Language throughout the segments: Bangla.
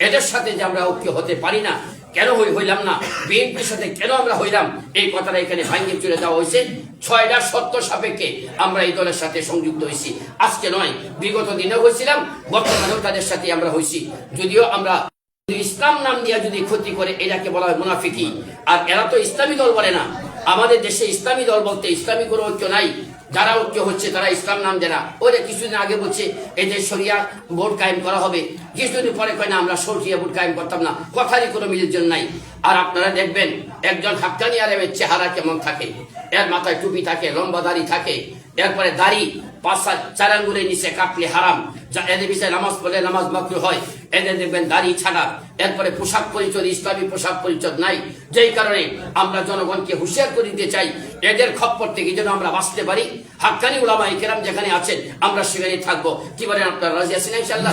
এদের সাথে যে আমরা ঐক্য হতে পারি না, কেন হই হইলাম না? বিএনপির সাথে কেন আমরা হইলাম? এই কথাটা এখানে ভাঙ্গে চলে দেওয়া হয়েছে। ছয়টা সত্য সাপেক্ষে আমরা এই দলের সাথে সংযুক্ত হয়েছি। আজকে নয়, বিগত দিনেও হয়েছিলাম, বর্তমানেও তাদের সাথে আমরা হয়েছি। যদিও আমরা ইসলাম নাম দিয়ে যদি ক্ষতি করে, এটাকে বলা হয় মুনাফিকি। আর এরা তো ইসলামী দল বলে না। আমাদের দেশে ইসলামী দল বলতে ইসলামী কোনো ঐক্য নাই। যারা ঐক্য হচ্ছে, তারা ইসলাম নাম জানা ওরা কিছুদিন আগে বলছে, এদের সরিয়া ভোট কায়েম করা হবে। কিছুদিন পরে কয়, না, আমরা সরিয়া ভোট কায়েম করতাম না। কথারই কোনো মিলের জন্য নাই। আর আপনারা দেখবেন, একজন হাক্কানি আলেমের চেহারা কেমন থাকে। এর মাথায় টুপি থাকে, লম্বা দাড়ি থাকে। এরপরে দাড়ি পাঁচ সাত চার আঙ্গুলের নিচে কাটলে হারাম। যা এদের বিষয়ে নামাজ পড়লে নামাজ মাকরু হয়। এদের দেখবেন দাড়ি ছাড়া। এরপরে পোশাক পরিচয় ইসলামী পোশাক পরিচয় নাই। যেই কারণে আমরা জনগণকে হুঁশিয়ার করে দিতে চাই এদের খপ্পর থেকে যেন আমরা বাঁচতে পারি। হাক্কানি উলামা যেখানে আছেন আমরা সেখানে থাকব। কি বলেন আপনারা রাজি আছেন ইনশাল্লাহ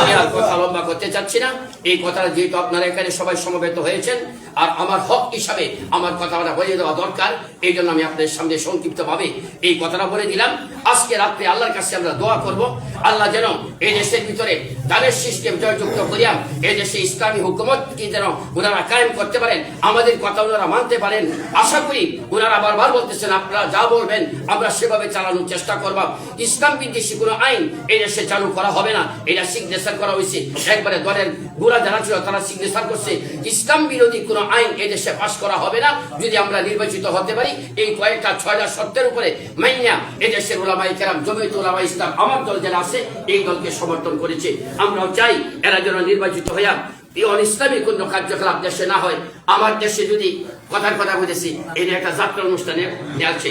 আমি আর কথা লম্বা করতে চাচ্ছি না। এই কথাটা যেহেতু আপনারা এখানে সবাই সমবেত হয়েছেন আর আমার হক হিসাবে আমার কথাটা বলে দেওয়া দরকার এই জন্য আমি আপনাদের সামনে সংক্ষিপ্ত ভাবে এই কথাটা বলে দিলাম। আজকে রাত্রে আল্লাহর কাছে আমরা দোয়া করব। আল্লাহ যেন এই দেশের ভিতরে দানের সিস্টেম জয়যুক্ত করিয়া এই দেশে ইসলামী হুকুমত কি যেন ওনারা কায়েম করতে পারেন, আমাদের কথা ওনারা মানতে পারেন। আশা করি ওনারা বারবার বলতেছেন, আপনারা যা বলবেন, আমরা সেভাবে চালানোর চেষ্টা করব। ইসলাম বিদ্বেষী কোনো আইন এই দেশে চালু করা হবে না, এটা সিগনেচার করা হয়েছে। একবারে দলের গোড়া যারা ছিল, তারা সিগনেচার করছে। ইসলাম বিরোধী কোনো আইন এই দেশে পাশ করা হবে না, যদি আমরা নির্বাচিত হতে পারি, এই কয়েকটা, ছয়টা শর্তের উপরে মাইনা এই দেশের ওলামাই কেরাম জমিয়ত ওলামা ইসলাম, আমার দল যারা আছে এই দলকে সমর্থন করেছে। আমরাও চাই এরা যেন নির্বাচিত হইয়া এই অন ইসলামী কোন কার্যকলাপ দেশে না হয়। আমার দেশে যদি কথার কথা বলেছি এই একটা যাত্রা অনুষ্ঠানে যাচ্ছে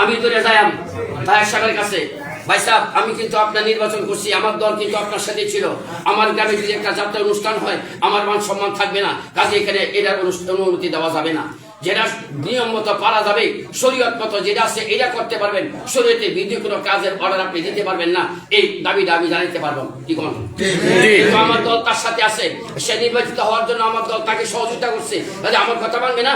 আমি দূরে যাইম ভাইয়ের সাহেবের কাছে। ভাই সাহেব, আমি কিন্তু আপনার নির্বাচন করছি, আমার দল কিন্তু আপনার সাথে ছিল। আমার গ্রামে যদি একটা যাত্রা অনুষ্ঠান হয়, আমার মান সম্মান থাকবে না। কাজে এখানে এটার অনুষ্ঠান অনুমতি দেওয়া যাবে না। যেটা নিয়ম মতো পারা যাবে শরীয়ত মতো যেটা আছে এটা করতে পারবেন। শরীয়তে বিধি কোনো কাজের অর্ডার আপনি দিতে পারবেন না। এই দাবিটা আমি জানাতে পারব। কি কোন? আমার দল তার সাথে আছে। সে নির্বাচিত হওয়ার জন্য আমার দল তাকে সহযোগিতা করছে। তাহলে আমার কথা মানবে না?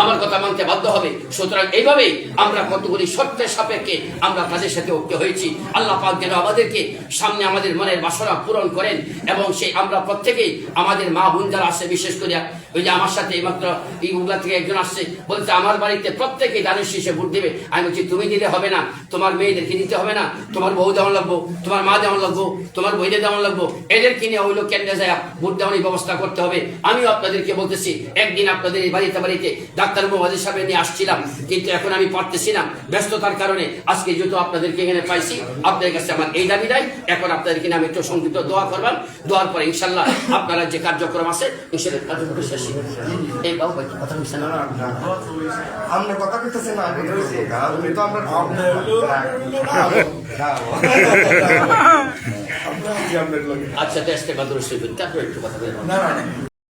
আমার কথা মানতে বাধ্য হবে। সুতরাং এইভাবে আমরা কতগুলি সত্যের সাপেক্ষে আমরা তাদের সাথে ঐক্য হয়েছি। আল্লাহ পাক যেন আমাদেরকে সামনে আমাদের মনের বাসনা পূরণ করেন এবং সেই আমরা প্রত্যেকেই আমাদের মা বোন যারা আছে বিশেষ করে ওই যে আমার সাথে এইমাত্র এই উগলা থেকে একজন আসছে বলতে আমার বাড়িতে প্রত্যেকেই দানের শীষে ভোট দেবে। আমি বলছি, তুমি দিলে হবে না। তোমার মেয়েদেরকে দিতে হবে না। তোমার বউ দেওয়ান লাগবো, তোমার মা দেওয়ান লাগবো, তোমার বইদের দেওয়ান লাগবো। এদের কিনে হইল কেন্দ্রে যায় ভোট দেওয়ানোর ব্যবস্থা করতে হবে। আমিও আপনাদেরকে বলতেছি, একদিন আপনাদের এই বাড়িতে বাড়িতে ডাক্তার মোহাম্মদের সামনে নিয়ে আসছিলাম, কিন্তু এখন আমি পারতেছি না ব্যস্ততার কারণে। আজকে যেহেতু আপনাদেরকে এখানে পাইছি, আপনাদের কাছে আমার এই দাবি নাই। এখন আপনাদেরকে আমি একটু সংক্ষিপ্ত দোয়া করলাম। দোয়ার পরে ইনশাল্লাহ আপনারা যে কার্যক্রম আছে, ইনশাল্লাহ কার্যক্রম শেষ এই বাবু ভাই কথা বলছেন না। আমরা কথা কইতেছি না আপনি তো আমরা আচ্ছা দেশকে বাদুর তারপরে একটু কথা বলবেন না না।